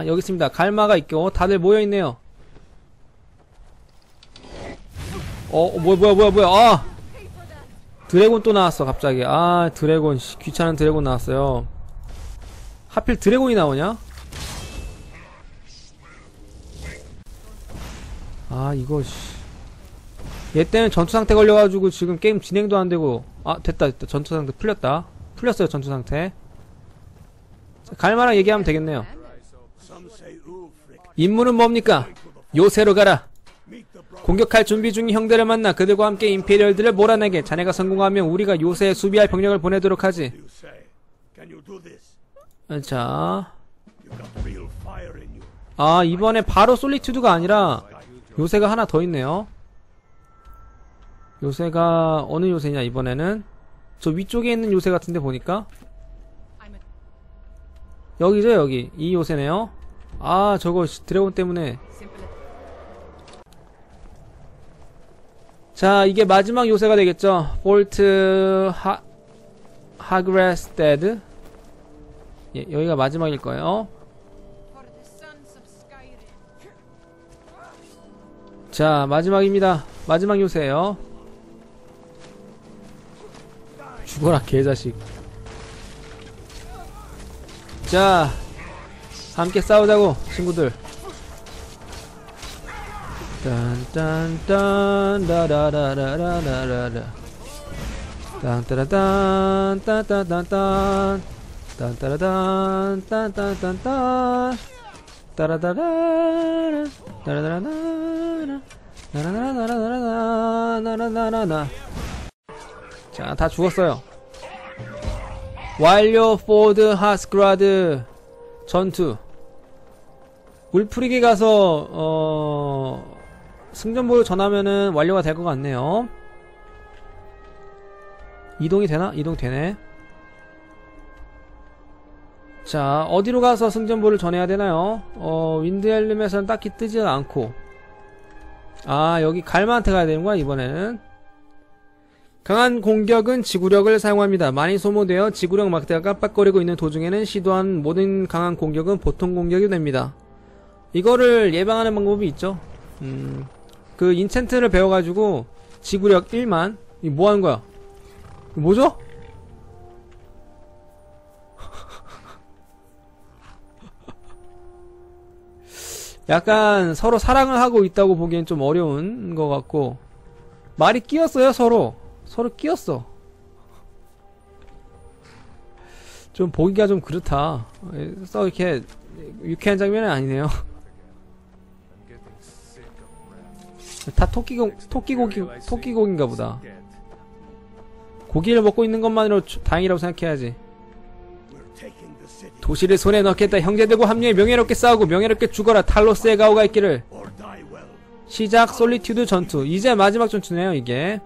자, 여기 있습니다. 갈마가 있고, 다들 모여있네요. 어, 어, 뭐야, 뭐야, 뭐야, 뭐야, 아! 드래곤 또 나왔어, 갑자기. 아, 드래곤, 씨, 귀찮은 드래곤 나왔어요. 하필 드래곤이 나오냐? 아, 이거, 씨. 얘 때문에 전투 상태 걸려가지고 지금 게임 진행도 안 되고. 아, 됐다, 됐다. 전투 상태 풀렸다. 풀렸어요, 전투 상태. 자, 갈마랑 얘기하면 되겠네요. 임무는 뭡니까? 요새로 가라. 공격할 준비 중인 형들을 만나 그들과 함께 임페리얼들을 몰아내게 자네가 성공하면 우리가 요새에 수비할 병력을 보내도록 하지 자. 아 이번에 바로 솔리튜드가 아니라 요새가 하나 더 있네요 요새가 어느 요새냐 이번에는 저 위쪽에 있는 요새 같은데 보니까 여기죠 여기 이 요새네요 아 저거 씨, 드래곤 때문에. 자 이게 마지막 요새가 되겠죠? 볼트 하 하그레스데드? 예, 여기가 마지막일 거예요. 자 마지막입니다. 마지막 요새예요. 죽어라 개자식. 자 함께 싸우자고 친구들 딴딴딴 다라라라라라라 딴따라딴 딴딴딴딴 딴따라딴 딴딴딴딴 따라다라라 따라다라라 나라나라나라나라나라나라 자, 다 죽었어요. 완료 포드 하스크라드 전투. 울프리게 가서 어 승전보를 전하면은 완료가 될 것 같네요. 이동이 되나? 이동 되네. 자, 어디로 가서 승전보를 전해야 되나요? 어, 윈드헬름에서는 딱히 뜨지 않고. 아, 여기 갈마한테 가야 되는 거야, 이번에는. 강한 공격은 지구력을 사용합니다. 많이 소모되어 지구력 막대가 깜빡거리고 있는 도중에는 시도한 모든 강한 공격은 보통 공격이 됩니다. 이거를 예방하는 방법이 있죠. 음, 그 인챈트를 배워가지고 지구력 1만 이 뭐 하는 거야? 뭐죠? 약간 서로 사랑을 하고 있다고 보기엔 좀 어려운 것 같고 말이 끼었어요 서로 서로 끼었어. 좀 보기가 좀 그렇다. 예, 써 이렇게 유쾌한 장면은 아니네요. 다 토끼공 토끼고기 토끼고기인가 보다. 고기를 먹고 있는 것만으로 주- 다행이라고 생각해야지. 도시를 손에 넣겠다. 형제들과 합류해 명예롭게 싸우고 명예롭게 죽어라. 탈로스의 가오가 있기를. 시작. 솔리튜드 전투. 이제 마지막 전투네요 이게